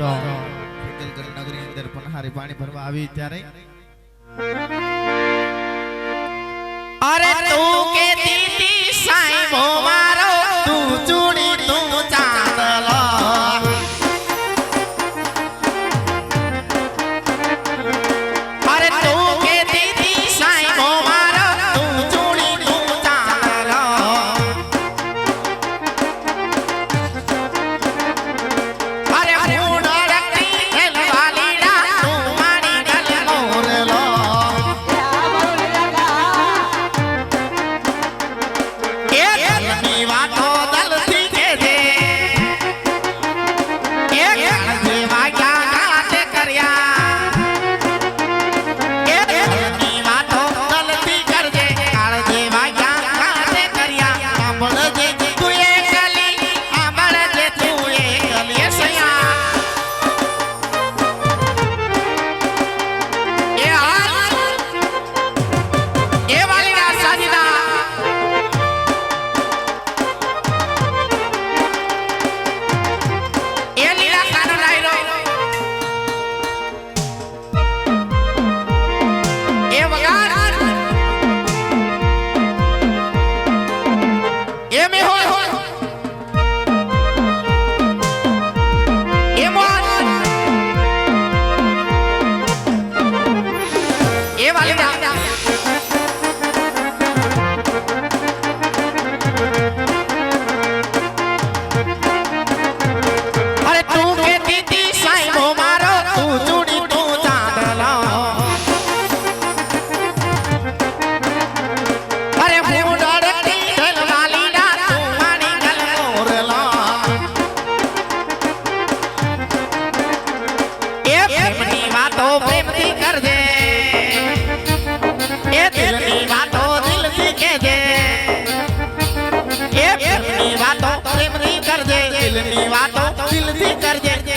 અંદર પનહારી પાણી ભરવા આવી ત્યારે. અરે તું કે દીદી સાઈ મારો તું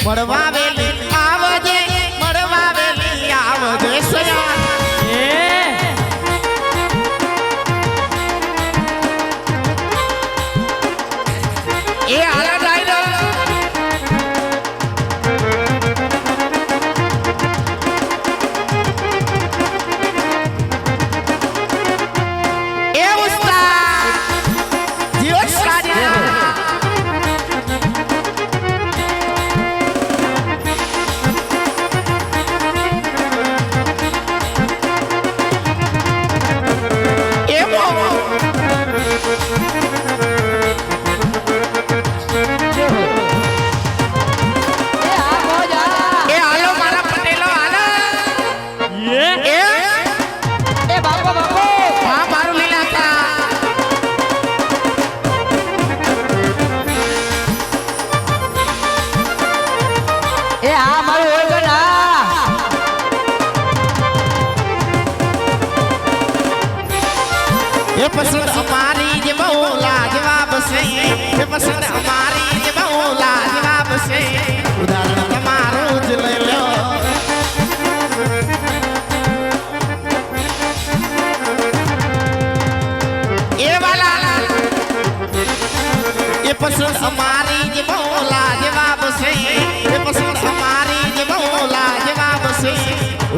પડવા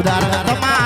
ઉદાર તમા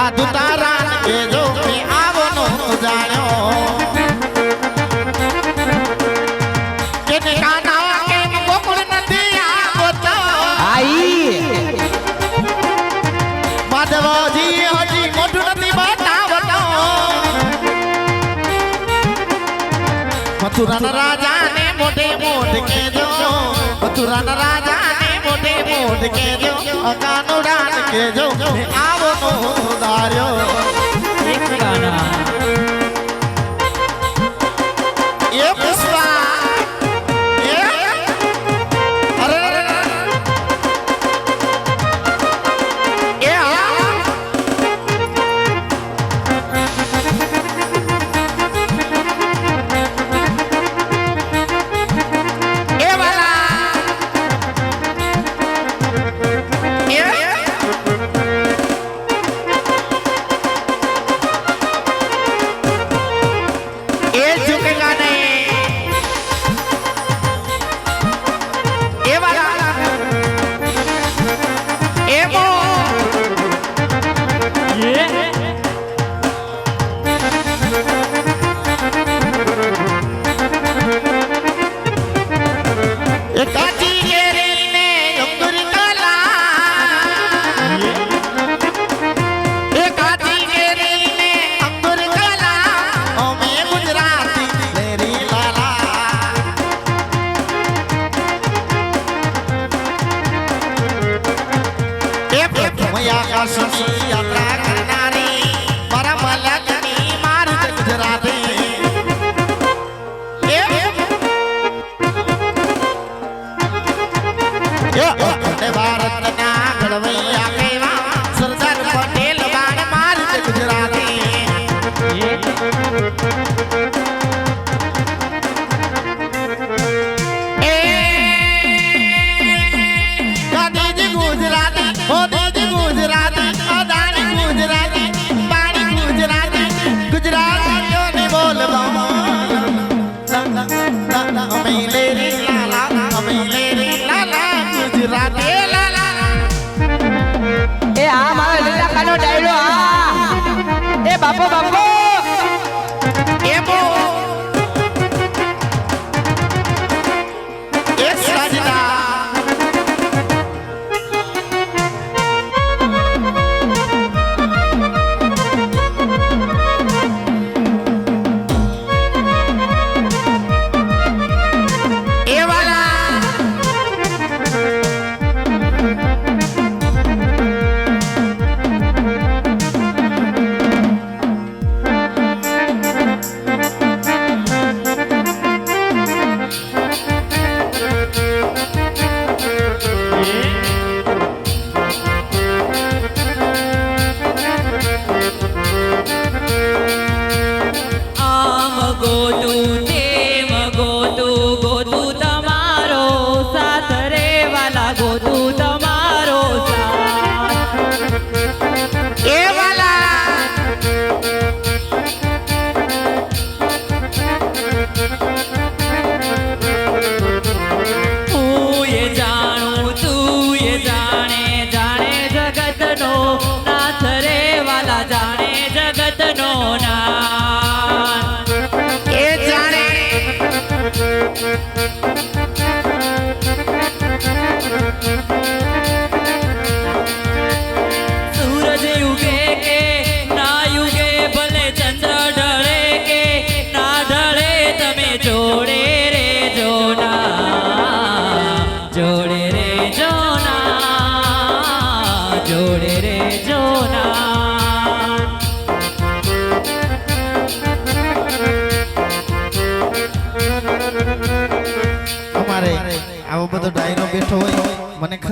પાદુ તારાને કેજો કે આવો નો જાણ્યો. કે કાના કેમ ગોકુળ નથી આવતો? આઈ માધવજી હજી મોઢું નથી બતાવતો. મથુરાના રાજાને મોઢે મોઢ કેજો મથુરાના રાજાને મોઢ કેજો અકાનુડાન કેજો આવો નો દાર્યો એક ગાના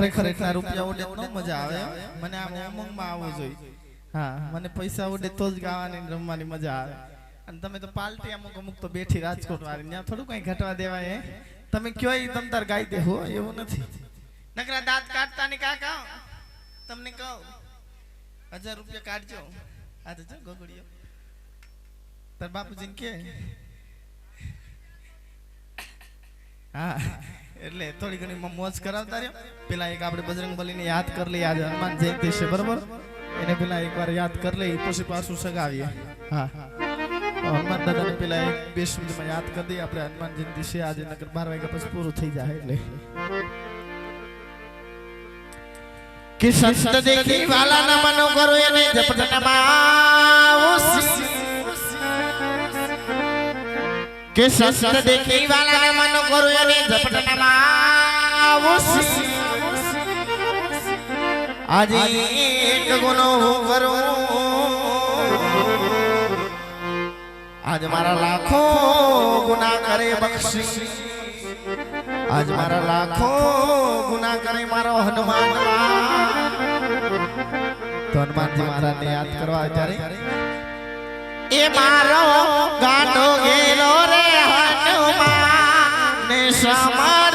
ખરેખર એટલા રૂપિયા ઉડે તો મજા આવે મને આમ ઉમંગમાં આવવું જોઈએ. હા. મને પૈસા ઉડે તો જ ગાવાની રમવાની મજા આવે. અને તમે તો પાલટી અમુક અમુક તો બેઠી રાજકોટ વાળી ત્યાં થોડું કઈ ઘટવા દેવાય હે? તમે કયો તમ તાર ગાઈ દેહો એવું નથી. નકરા દાંત કાઢતા ને કાકા? તમને કહું. હજાર રૂપિયા કાઢજો. આ તો જો ગોગડીઓ. તાર બાપુજીને કે. હા. એટલે થોડી ઘણી મોજ કરાવતા રહ્યો. પેલા એક આપણે બજરંગ બલીને યાદ કરી લઈએ આજે હનુમાન જયંતિ છે, બરોબર? એને પેલા એકવાર યાદ કરી લઈએ, પછી પાછું સગાવીએ. હા. હનુમાન દાદાને પેલા એક બે મિનિટમાં યાદ કરી દઈએ, આપણે હનુમાન જયંતિ છે, આજે નગર બાર વાગ્યા પછી પૂરું થઈ જાય, એટલે. કે સંત દેખી વાલા ના મનો કરો એને જપટ નમાવો કે શસ્ત્ર દેખી વાલા ના મનો કરો એને જપટ નમાવો આજે એક ગુનો હું કરું. આજ મારા લાખો ગુના કરે બક્ષી. આજ મારા લાખો ગુના કરે મારો હનુમાન તો હનુમાનજી મહારાજને યાદ કરવા ત્યારે એ મારો ગાંઠો ગેલો 什么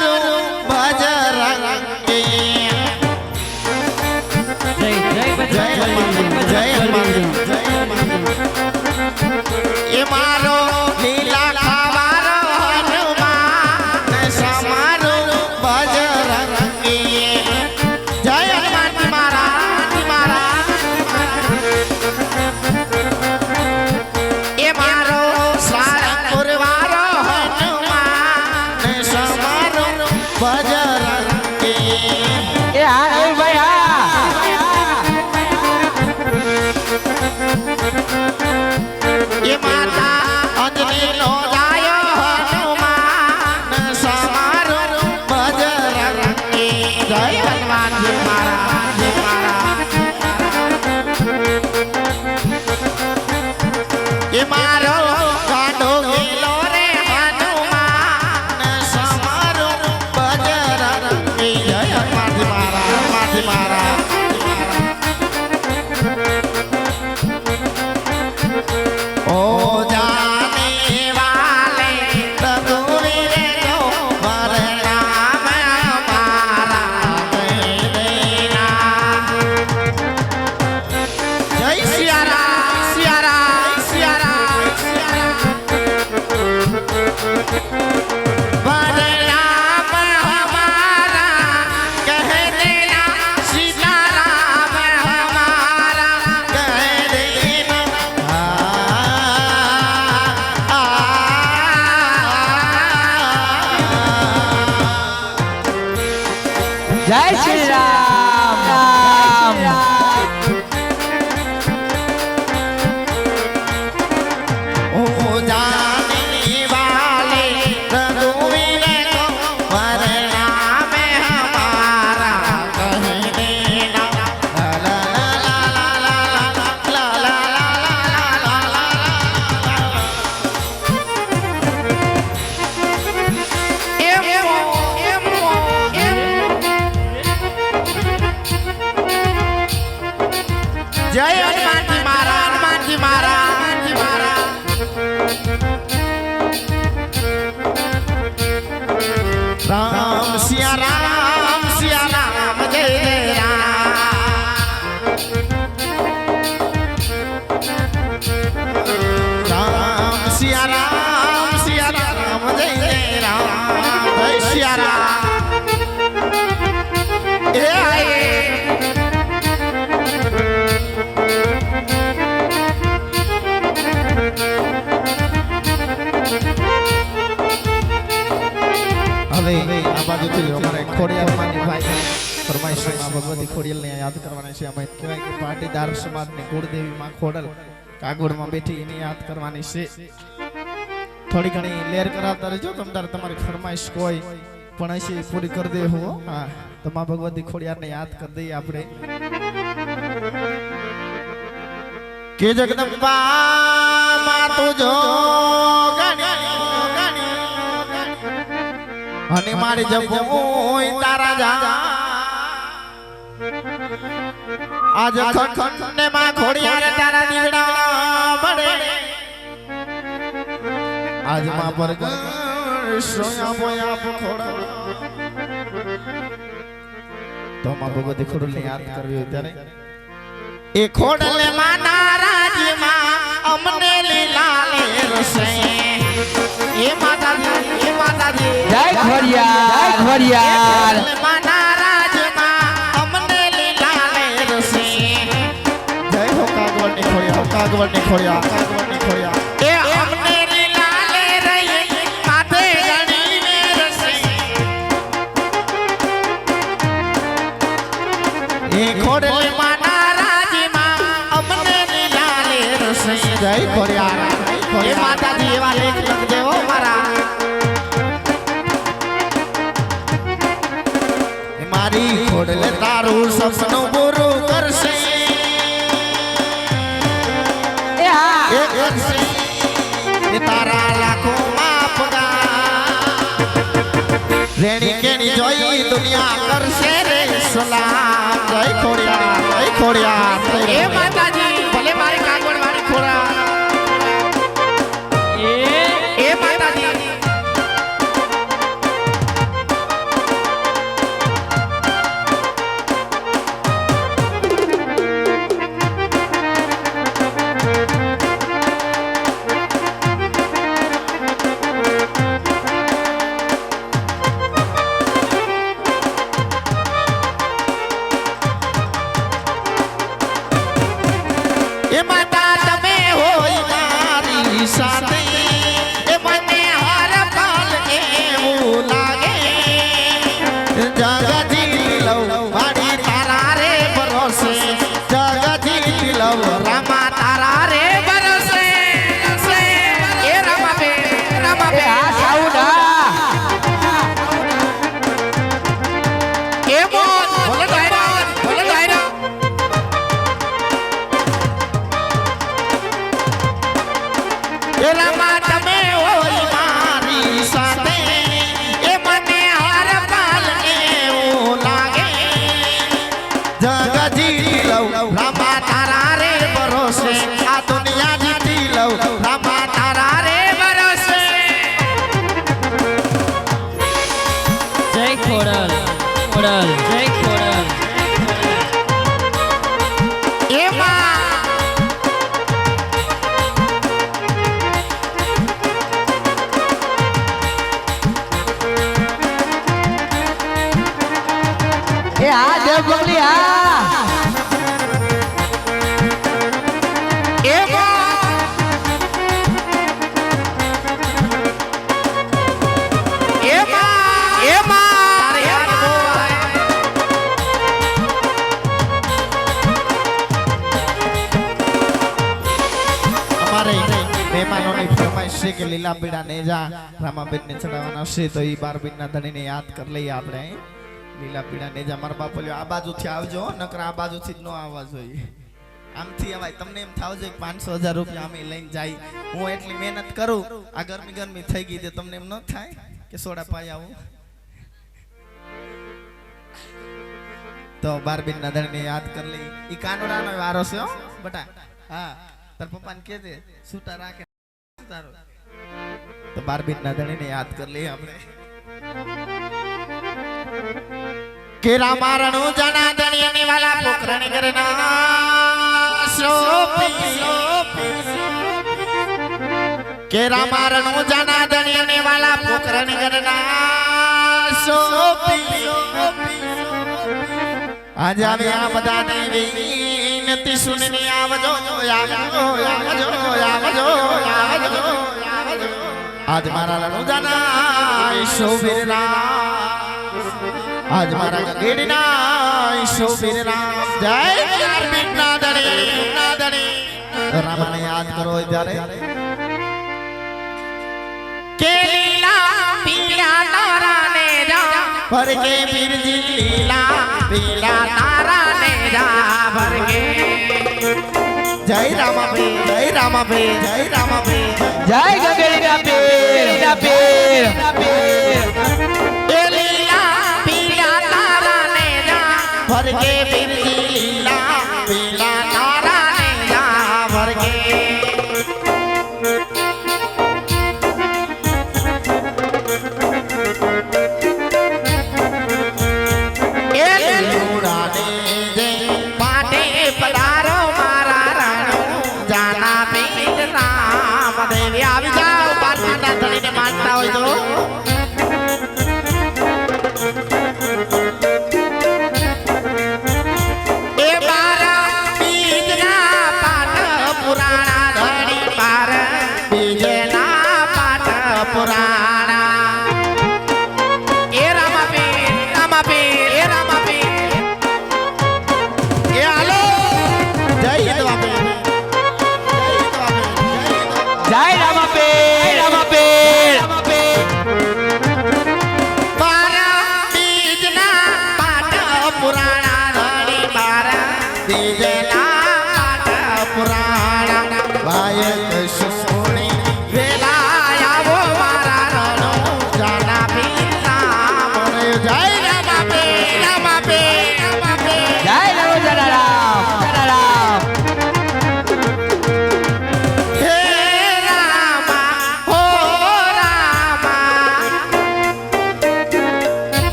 ಜಯ બાજુથી અમારે ખોડિયારમાંની ભાઈ ફરમાઈશમાં ભગવતી ખોડિયાલને યાદ કરવાની છે. અમે કહેવાય કે પાટીદાર સમાજની કુળદેવી માં ખોડલ કાગોળમાં બેઠી એને યાદ કરવાની છે. થોડી ઘણી લેર કરાવતા રહેજો. તમ તારે તમારી ફરમાઈશ કોઈ પણ હશે પૂરી કરી દે હો. હા, તો માં ભગવતી ખોડિયારને યાદ કરી દઈએ આપણે. કે જગદંબા તું જો ગણી અને મારી હોય તારા જા. આજ ખંડ ને માં ખોડિયાર તારા દીવડા પડે. આજમાં પર સોયા બોયા પખોડા તો માં ભગવતી ખોડલને યાદ કરવી હોય ત્યારે. એ ખોડલે માં નારાજી માં અમને લીલા લે એ માતાજી એ માતાજી. જય ખોડિયા જય ખોડિયા માના રાજમાં અમને લીલા લે રસી જય હોકા ગોળ ને ખોડિયા હોકા ગોળ ને ખોડિયા હોકા ગોળ ને તારું સપનું પૂરું કરશે. તારા લાખો રેણી કેણી જોઈ દુનિયા કરશે રે. સલામ. જય ખોડિયા જય ખોડિયા એ માતાજી. મારી রাজি দিলাও છે કે લીલા પીડા નેજા રામાબેન ને ચડાવવાના છે, તો એ બારબીન ના ધણીને યાદ કરી લઈએ આપણે. લીલા પીડા નેજા, મારા બાપો આ બાજુથી આવજો નકર આ બાજુથી જ ન આવવા જોઈએ. આમથી અવાય તમને એમ થાવ છે પાંચસો હજાર રૂપિયા અમે લઈને જાય. હું એટલી મહેનત કરું, આ ગરમી ગરમી થઈ ગઈ તે તમને એમ ન થાય કે સોડા પાઈ આવું? તો બારબીન ના ધણીને યાદ કરી લઈએ. ઈ કાનોડાનો વારો છે બટા. હા, તાર પપ્પાને કે દે સૂટા રાખે તારો તો બારબીન ના ધણીને યાદ કરી લઈએ આપણે કે રામારણું જણા દણિયાની વાલા પોકરણ કરના સોપી કે રામારણું જણા દણિયાની વાલા પોકરણ કરના સોપી આજ આવે આ બધાને વિનંતી સુનની આવજો આવજો આવજો આવજો આવજો આવજો આજ મારા લણું જણા રામ આજ મારા ગગેડીના રામ જય યારબીના દડે ના દડે રામને યાદ કરો જ્યારે. ત્યારે કે લીલા પીળા તારા ને જા પર કે બિરજી લીલા પીલા તારા જય રામાભે જય રામાભે જય ગગડીના પીર ના પીર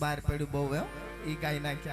બહાર પડ્યું બહુ એ ગાઈ નાખ્યા